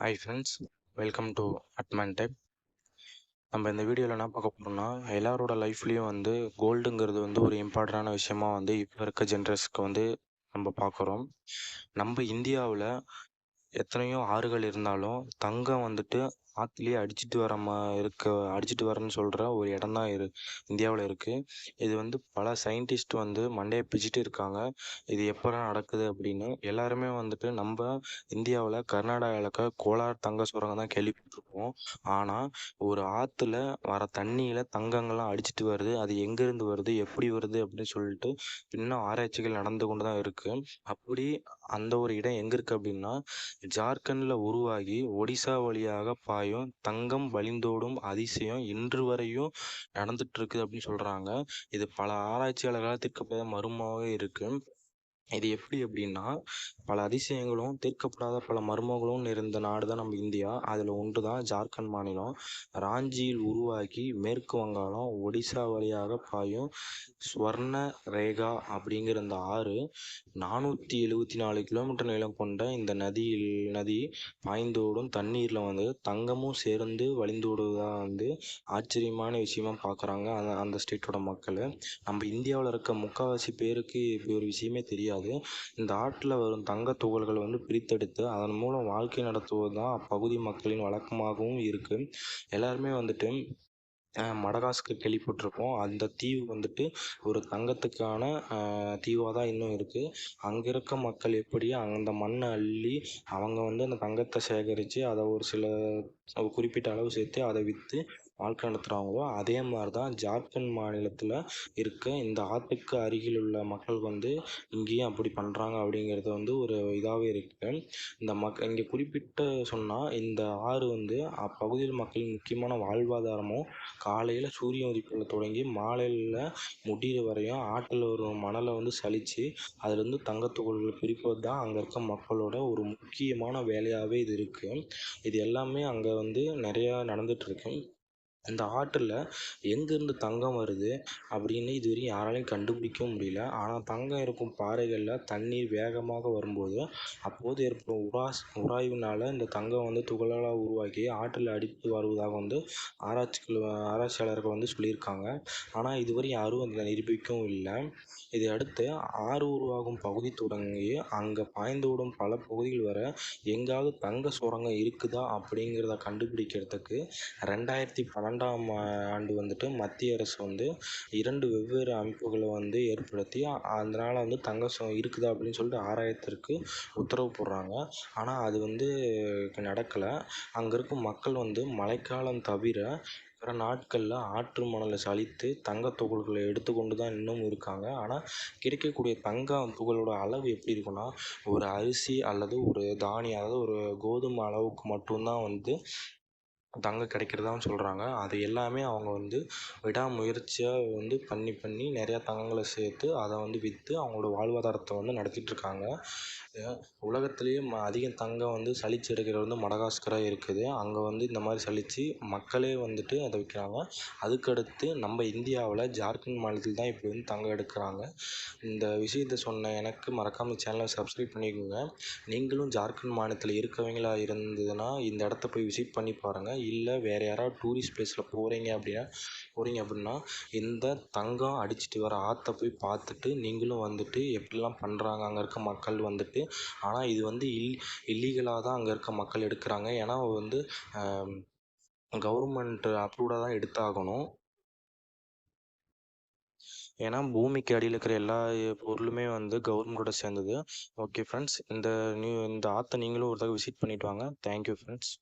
Hi friends welcome to அட்மேன் டைப் நம்ம இந்த வீடியோவில் என்ன பார்க்க போகிறோம்னா எல்லாரோட லைஃப்லேயும் வந்து கோல்டுங்கிறது வந்து ஒரு இம்பார்ட்டண்டான விஷயமா வந்து இப்போ இருக்க ஜென்ரேஷனுக்கு வந்து நம்ம பார்க்குறோம் நம்ம இந்தியாவில் எத்தனையோ ஆறுகள் இருந்தாலும் தங்கம் வந்துட்டு ஆற்றுலேயே அடிச்சிட்டு வர மா இருக்க அடிச்சிட்டு வரேன்னு சொல்கிற ஒரு இடம் தான் இரு இந்தியாவில் இருக்குது இது வந்து பல சயின்டிஸ்ட் வந்து மண்டையை பிச்சுட்டு இருக்காங்க. இது எப்போலாம் நடக்குது அப்படின்னு எல்லாருமே வந்துட்டு நம்ம இந்தியாவில் கர்நாடகாவில் இருக்க கோலார் தங்க சுரங்கம் தான் கேள்விப்பட்டிருப்போம். ஆனால் ஒரு ஆற்றுல வர தண்ணியில் தங்கங்கள்லாம் அடிச்சிட்டு வருது. அது எங்கேருந்து வருது? எப்படி வருது? அப்படின்னு சொல்லிட்டு இன்னும் ஆராய்ச்சிகள் நடந்து கொண்டு தான் இருக்குது அப்படி அந்த ஒரு இடம் எங்கே இருக்குது அப்படின்னா ஜார்க்கண்டில் உருவாகி ஒடிசா வழியாக பாய் பாயும் தங்கம் வழிந்தோடும் அதிசயம் இன்று வரையும் நடந்துட்டு இருக்குது அப்படின்னு சொல்கிறாங்க இது பல ஆராய்ச்சியாளர்களால் தீர்க்கப்படாத மர்மமாகவே இருக்குது இது எப்படி அப்படின்னா பல அதிசயங்களும் தீர்க்கப்படாத பல மர்மங்களும் நிறைந்த நாடு தான் நம்ம இந்தியா. அதில் ஒன்று தான் ஜார்க்கண்ட் மாநிலம். ராஞ்சியில் உருவாக்கி மேற்கு வங்காளம் ஒடிசா வழியாக பாயும் ஸ்வர்ண ரேகா அப்படிங்கிற இந்த ஆறு நானூற்றி எழுபத்தி நாலு கிலோமீட்டர் நீளம் கொண்ட இந்த நதியில் நதி பாய்ந்தோடும் தண்ணீரில் வந்து தங்கமும் சேர்ந்து வழிந்தோடுவதாக வந்து ஆச்சரியமான விஷயமா பார்க்குறாங்க அந்த அந்த ஸ்டேட்டோட மக்கள். நம்ம இந்தியாவில் இருக்க முக்கால்வாசி பேருக்கு இப்படி ஒரு விஷயமே தெரியாது. இந்த ஆற்றில் வரும் தங்கத் துகள்கள் வந்து பிரித்தெடுத்து அதன் மூலம் வாழ்க்கை நடத்துவது தான் அப்பகுதி மக்களின் வழக்கமாகவும் இருக்குது எல்லாருமே வந்துட்டு மடகாஸ்கர் கேள்விப்பட்டிருப்போம். அந்த தீவு வந்துட்டு ஒரு தங்கத்துக்கான தீவாக தான் இன்னும் இருக்குது அங்கே இருக்க மக்கள் எப்படி அந்த மண்ணை அள்ளி அவங்க வந்து அந்த தங்கத்தை சேகரித்து அதை ஒரு சில குறிப்பிட்ட அளவு சேர்த்து அதை விற்று வாழ்க்கை நடத்துகிறாங்களோ அதே மாதிரி தான் ஜார்க்கண்ட் மாநிலத்தில் இருக்க இந்த ஆற்றுக்கு அருகில் உள்ள மக்கள் வந்து இங்கேயும் அப்படி பண்ணுறாங்க அப்படிங்கிறது வந்து ஒரு இதாகவே இருக்குது இந்த மக் இங்கே குறிப்பிட்ட சொன்னால் இந்த ஆறு வந்து அப்பகுதியில் மக்களின் முக்கியமான வாழ்வாதாரமும் காலையில் சூரிய உதிப்பில் தொடங்கி மாலையில் முடிகிற வரையும் ஆற்றில் ஒரு மணலை வந்து சலித்து அதுலேருந்து தங்கத்துகள்களை பிரிப்பது தான் அங்கே இருக்க மக்களோட ஒரு முக்கியமான வேலையாகவே இது இருக்குது இது எல்லாமே அங்கே வந்து நிறையா நடந்துகிட்ருக்கு இந்த ஆற்றில் எங்கேருந்து தங்கம் வருது அப்படின்னு இதுவரையும் யாராலையும் கண்டுபிடிக்கவும் முடியல. ஆனால் தங்கம் இருக்கும் பாறைகளில் தண்ணீர் வேகமாக வரும்போது அப்போது ஏற்படும் உராஸ் உராய்வினால் இந்த தங்கம் வந்து துகளாக உருவாக்கி ஆற்றில் அடித்து வருவதாக வந்து ஆராய்ச்சிகள் ஆராய்ச்சியாளர்கள் வந்து சொல்லியிருக்காங்க. ஆனால் இதுவரை யாரும் அதை நிரூபிக்கவும் இல்லை. இதை அடுத்து ஆறு உருவாகும் பகுதி தொடங்கி அங்கே பாய்ந்து விடும் பல பகுதிகள் வர எங்காவது தங்க சுரங்கம் இருக்குதா அப்படிங்கிறத கண்டுபிடிக்கிறதுக்கு ரெண்டாயிரத்தி இரண்டாம் ஆண்டு வந்துட்டு மத்திய அரசு வந்து இரண்டு வெவ்வேறு அமைப்புகளை வந்து ஏற்படுத்தி அதனால் வந்து தங்க சு இருக்குதா அப்படின்னு சொல்லிட்டு ஆராயத்திற்கு உத்தரவு போடுறாங்க. ஆனால் அது வந்து நடக்கலை. அங்கே இருக்கும் மக்கள் வந்து மழைக்காலம் தவிர பிற நாட்களில் ஆற்று மணலை சலித்து தங்கத் துகள்களை எடுத்துக்கொண்டு தான் இன்னும் இருக்காங்க. ஆனால் கிடைக்கக்கூடிய தங்க துகளோட அளவு எப்படி இருக்குன்னா ஒரு அரிசி அல்லது ஒரு தானியம் அதாவது ஒரு கோதுமை அளவுக்கு மட்டும்தான் வந்து தங்கம் கிடைக்கிறதாவும் சொல்கிறாங்க அது எல்லாமே அவங்க வந்து விடாமுயற்சியாக வந்து பண்ணி பண்ணி நிறையா தங்கங்களை சேர்த்து அதை வந்து விற்று அவங்களோட வாழ்வாதாரத்தை வந்து நடத்திட்டுருக்காங்க உலகத்துலேயே ம அதிகம் தங்கம் வந்து சலிச்சு எடுக்கிறது வந்து மடகாஸ்கராக இருக்குது. அங்கே வந்து இந்த மாதிரி சலிச்சு மக்களே வந்துட்டு அதை விற்கிறாங்க அதுக்கடுத்து நம்ம இந்தியாவில் ஜார்க்கண்ட் மாநிலத்தில் தான் இப்படி வந்து தங்கம் எடுக்கிறாங்க. இந்த விஷயத்தை சொன்ன எனக்கு மறக்காமல் சேனலை சப்ஸ்கிரைப் பண்ணிக்கோங்க. நீங்களும் ஜார்க்கண்ட் மாநிலத்தில் இருக்கவங்களா இருந்ததுன்னா இந்த இடத்த போய் விசிட் பண்ணி பாருங்கள் இல்லை வேறு யாராவது டூரிஸ்ட் ப்ளேஸில் போகிறீங்க அப்படின்னா போகிறீங்க அப்படின்னா இந்த தங்கம் அடிச்சிட்டு வர ஆற்றை போய் பார்த்துட்டு நீங்களும் வந்துட்டு எப்படிலாம் பண்ணுறாங்க அங்கே இருக்க மக்கள் வந்துட்டு. ஆனால் இது வந்து இல் இல்லீகலாக தான் அங்கே இருக்க மக்கள் எடுக்கிறாங்க. ஏன்னா வந்து கவர்மெண்ட் அப்ரூவ்டாக தான் எடுத்தாகணும். ஏன்னா பூமிக்கு அடியில் இருக்கிற எல்லா பொருளுமே வந்து கவர்மெண்ட்டோட சேர்ந்தது. ஓகே ஃப்ரெண்ட்ஸ் இந்த நியூ இந்த ஆற்றை நீங்களும் ஒரு தடவை விசிட் பண்ணிவிட்டு வாங்க. Thank you friends